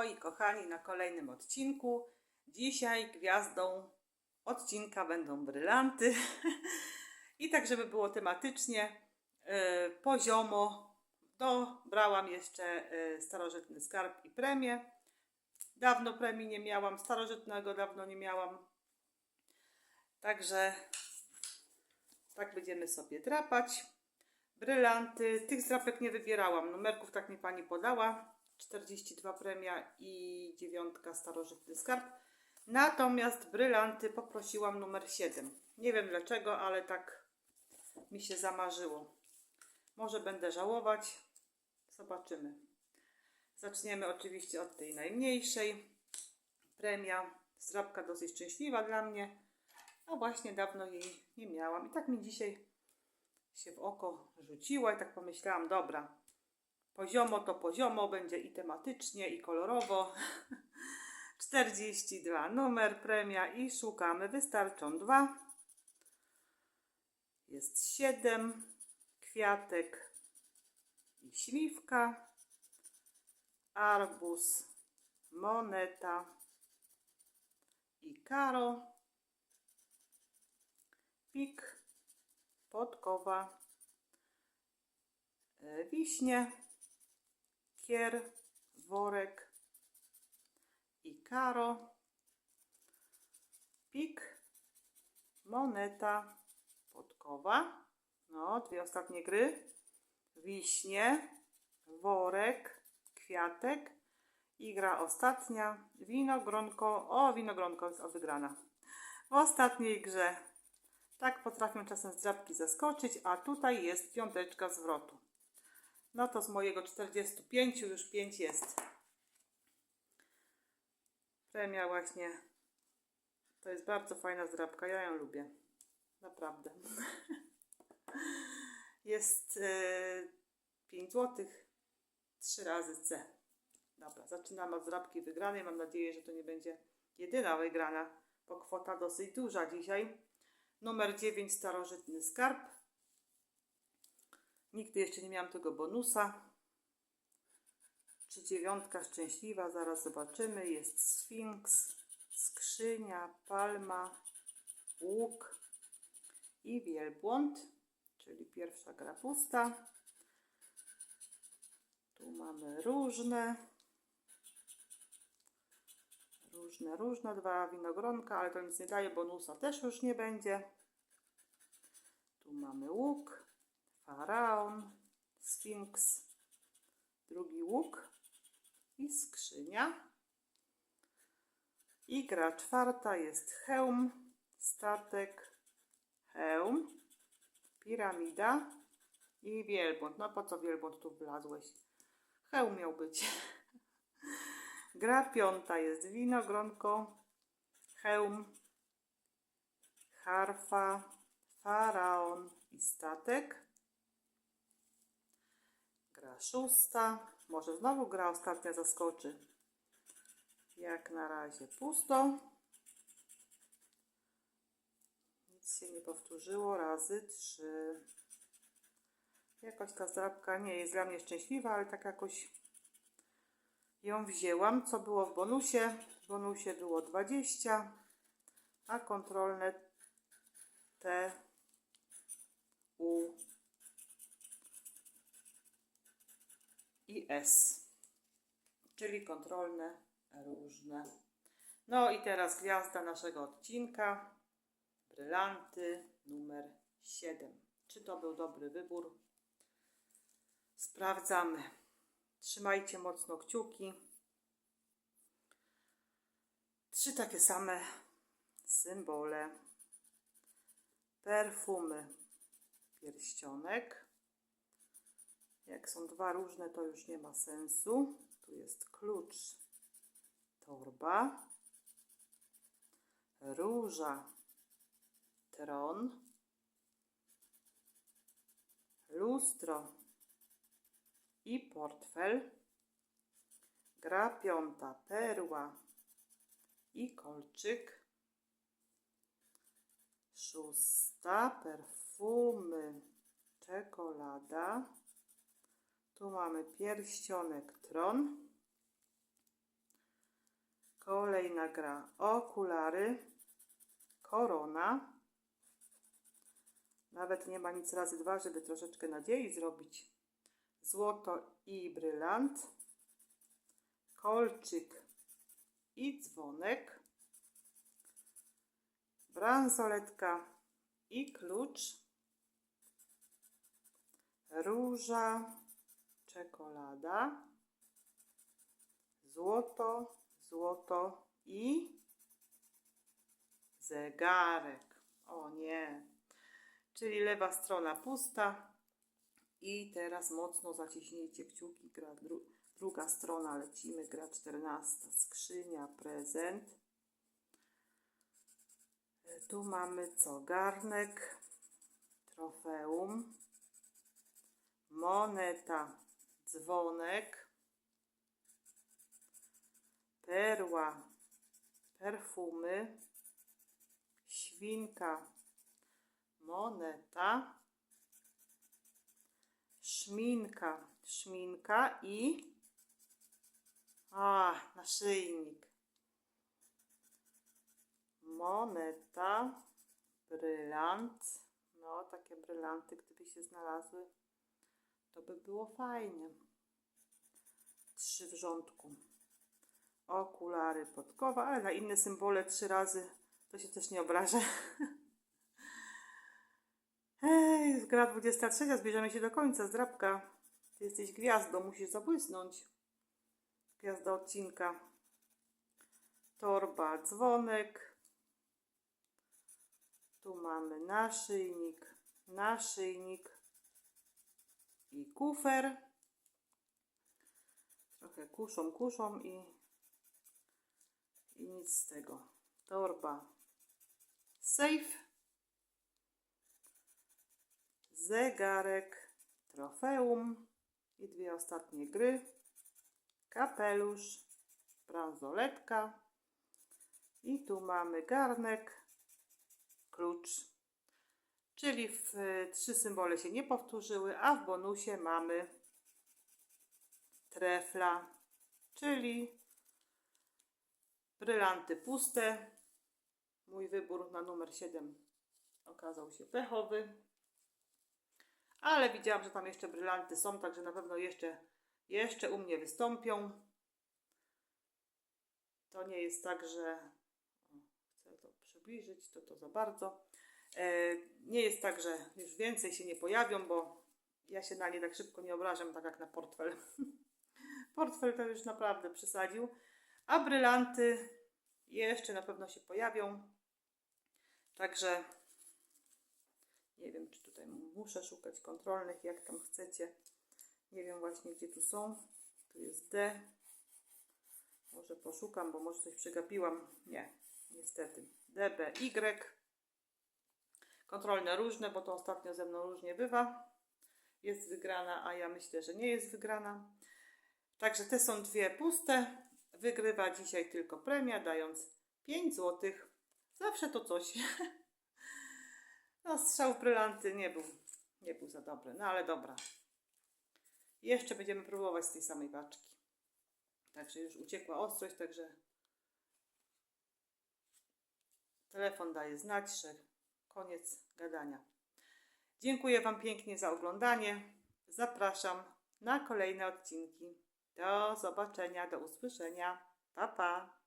Moi kochani, na kolejnym odcinku. Dzisiaj gwiazdą odcinka będą brylanty. I tak, żeby było tematycznie, e, poziomo, dobrałam jeszcze e, starożytny skarb i premię. Dawno premii nie miałam, starożytnego dawno nie miałam. Także tak będziemy sobie drapać. Brylanty. Tych zdrapek nie wybierałam. Numerków tak mi pani podała. 42 premia i dziewiątka starożytny skarb. Natomiast brylanty poprosiłam numer 7. Nie wiem dlaczego, ale tak mi się zamarzyło. Może będę żałować. Zobaczymy. Zaczniemy oczywiście od tej najmniejszej. Premia. Zdrapka dosyć szczęśliwa dla mnie. A właśnie dawno jej nie miałam. I tak mi dzisiaj się w oko rzuciła i tak pomyślałam, dobra, poziomo to poziomo, będzie i tematycznie, i kolorowo. 42 numer premia i szukamy, wystarczą dwa. Jest 7, kwiatek i śliwka, arbuz, moneta i karo, pik, podkowa, e, wiśnie, kier, worek i karo, pik, moneta, podkowa. No, dwie ostatnie gry. Wiśnie, worek, kwiatek i gra ostatnia. Winogronko. O, winogronko jest o wygrana. W ostatniej grze tak potrafią czasem zdrabki zaskoczyć, a tutaj jest piąteczka zwrotu. No to z mojego 45 już 5 jest. Premia właśnie. To jest bardzo fajna zdrabka, ja ją lubię. Naprawdę. Jest e, 5 zł, 3 razy C. Dobra, zaczynamy od zdrabki wygranej. Mam nadzieję, że to nie będzie jedyna wygrana, bo kwota dosyć duża dzisiaj. Numer 9 starożytny skarb. Nigdy jeszcze nie miałam tego bonusa. Czy dziewiątka szczęśliwa? Zaraz zobaczymy. Jest sfinks, skrzynia, palma, łuk i wielbłąd, czyli pierwsza gra pusta. Tu mamy różne. Różne, różne, dwa winogronka, ale to nic nie daje, bonusa też już nie będzie. Tu mamy łuk, faraon, sfinks, drugi łuk i skrzynia. I gra czwarta jest hełm, statek, hełm, piramida i wielbłąd. No po co wielbłąd tu wlazłeś? Hełm miał być. Gra piąta jest winogronko, hełm, harfa, faraon i statek. Szósta, może znowu gra ostatnia zaskoczy. Jak na razie pusto. Nic się nie powtórzyło, razy trzy. Jakoś ta zdrabka nie jest dla mnie szczęśliwa, ale tak jakoś ją wzięłam. Co było w bonusie? W bonusie było 20, a kontrolne T, U i S, czyli kontrolne różne. No i teraz gwiazda naszego odcinka, brylanty numer 7. Czy to był dobry wybór? Sprawdzamy. Trzymajcie mocno kciuki. Trzy takie same symbole. Perfumy. Pierścionek. Jak są dwa różne, to już nie ma sensu. Tu jest klucz. Torba. Róża. Tron. Lustro i portfel. Gra piąta, perła i kolczyk. Szósta, perfumy, czekolada. Tu mamy pierścionek, tron. Kolejna gra. Okulary. Korona. Nawet nie ma nic razy dwa, żeby troszeczkę nadziei zrobić. Złoto i brylant. Kolczyk i dzwonek. Bransoletka i klucz. Róża, czekolada. Złoto, złoto i zegarek. O nie. Czyli lewa strona pusta. I teraz mocno zaciśnijcie kciuki. Gra dru druga strona, lecimy. Gra 14. Skrzynia, prezent. E, Tu mamy co? Garnek, trofeum, moneta, dzwonek, perła, perfumy, świnka, moneta, szminka, szminka i a, naszyjnik. Moneta, brylant. No, takie brylanty, gdyby się znalazły, to by było fajnie. Trzy w rządku. Okulary, podkowa, ale na inne symbole trzy razy to się też nie obrażę. Hej, gra 23, zbierzemy się do końca. Zdrabka, ty jesteś gwiazdą, musisz zabłysnąć. Gwiazda odcinka. Torba, dzwonek. Tu mamy naszyjnik, naszyjnik i kufer. Trochę kuszą, kuszą i, i nic z tego. Torba, safe, zegarek, trofeum i dwie ostatnie gry. Kapelusz, bransoletka i tu mamy garnek, klucz. Czyli w, trzy symbole się nie powtórzyły, a w bonusie mamy trefla, czyli brylanty puste. Mój wybór na numer 7 okazał się pechowy. Ale widziałam, że tam jeszcze brylanty są, także na pewno jeszcze, jeszcze u mnie wystąpią. To nie jest tak, że chcę to przybliżyć, to to za bardzo. E, nie jest tak, że już więcej się nie pojawią, bo ja się na nie tak szybko nie obrażam, tak jak na portfel. portfel to już naprawdę przesadził. A brylanty jeszcze na pewno się pojawią. Także nie wiem, czy tutaj muszę szukać kontrolnych, jak tam chcecie. Nie wiem właśnie, gdzie tu są. Tu jest D. Może poszukam, bo może coś przegapiłam. Nie, niestety. D, B, Y. Kontrolne różne, bo to ostatnio ze mną różnie bywa. Jest wygrana, a ja myślę, że nie jest wygrana. Także te są dwie puste. Wygrywa dzisiaj tylko premia, dając 5 zł. Zawsze to coś. No, strzał w brylanty nie był, nie był za dobry, no ale dobra. Jeszcze będziemy próbować z tej samej paczki. Także już uciekła ostrość, także telefon daje znać, że koniec gadania. Dziękuję Wam pięknie za oglądanie. Zapraszam na kolejne odcinki. Do zobaczenia, do usłyszenia. Pa, pa.